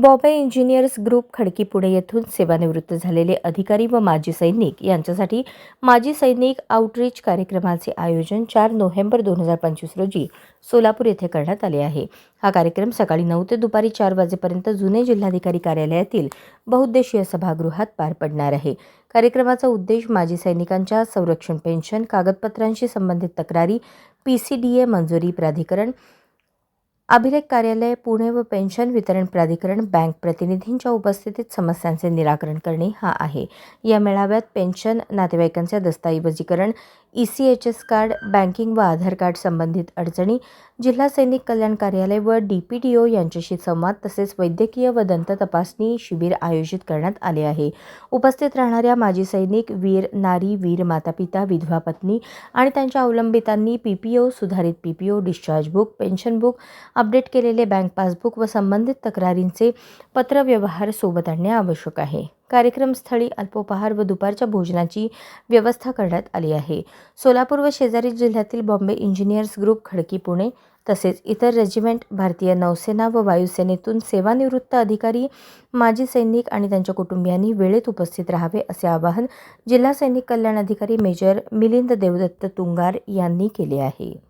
Bombay engineers group खडकीपुणे येथून सेवानिवृत्त झालेले अधिकारी व माजी सैनिक यांच्यासाठी माजी सैनिक आउटरीच कार्यक्रमाचे आयोजन चार नोव्हेंबर दोन हजार पंचवीस रोजी सोलापूर येथे करण्यात आले आहे. हा कार्यक्रम सकाळी नऊ ते दुपारी चार वाजेपर्यंत जुने जिल्हाधिकारी कार्यालयातील बहुउद्देशीय सभागृहात पार पडणार आहे. कार्यक्रमाचा उद्देश माजी सैनिकांच्या संरक्षण पेन्शन कागदपत्रांशी संबंधित तक्रारी पी सी डी ए मंजुरी प्राधिकरण अभिलेख कार्यालय पुणे व पेन्शन वितरण प्राधिकरण बँक प्रतिनिधींच्या उपस्थितीत समस्यांचे निराकरण करणे हा आहे. या मेळाव्यात पेन्शन नातेवाईकांचे दस्तऐवजीकरण E C H S card banking व आधार कार्ड संबंधित अडचणी जिल्हा सैनिक कल्याण कार्यालय व डी पी डी ओ यांच्याशी संवाद तसेच वैद्यकीय व दंत तपासणी शिबिर आयोजित करण्यात आले आहे. उपस्थित राहणाऱ्या माजी सैनिक वीर नारी वीर मातापिता विधवा पत्नी आणि त्यांच्या अवलंबितांनी पी पी ओ सुधारित P P O discharge book pension book update केलेले बँक पासबुक व संबंधित तक्रारींचे पत्रव्यवहार सोबत आणणे आवश्यक आहे. कार्यक्रमस्थळी अल्पोपहार व दुपारच्या भोजनाची व्यवस्था करण्यात आली आहे. सोलापूर व शेजारी जिल्ह्यातील बॉम्बे इंजिनियर्स ग्रुप खडकी पुणे तसेच इतर रेजिमेंट भारतीय नौसेना व वायुसेनेतून सेवानिवृत्त अधिकारी माजी सैनिक आणि त्यांच्या कुटुंबियांनी वेळेत उपस्थित राहावे असे आवाहन जिल्हा सैनिक कल्याण अधिकारी मेजर मिलिंद देवदत्त तुंगार यांनी केले आहे.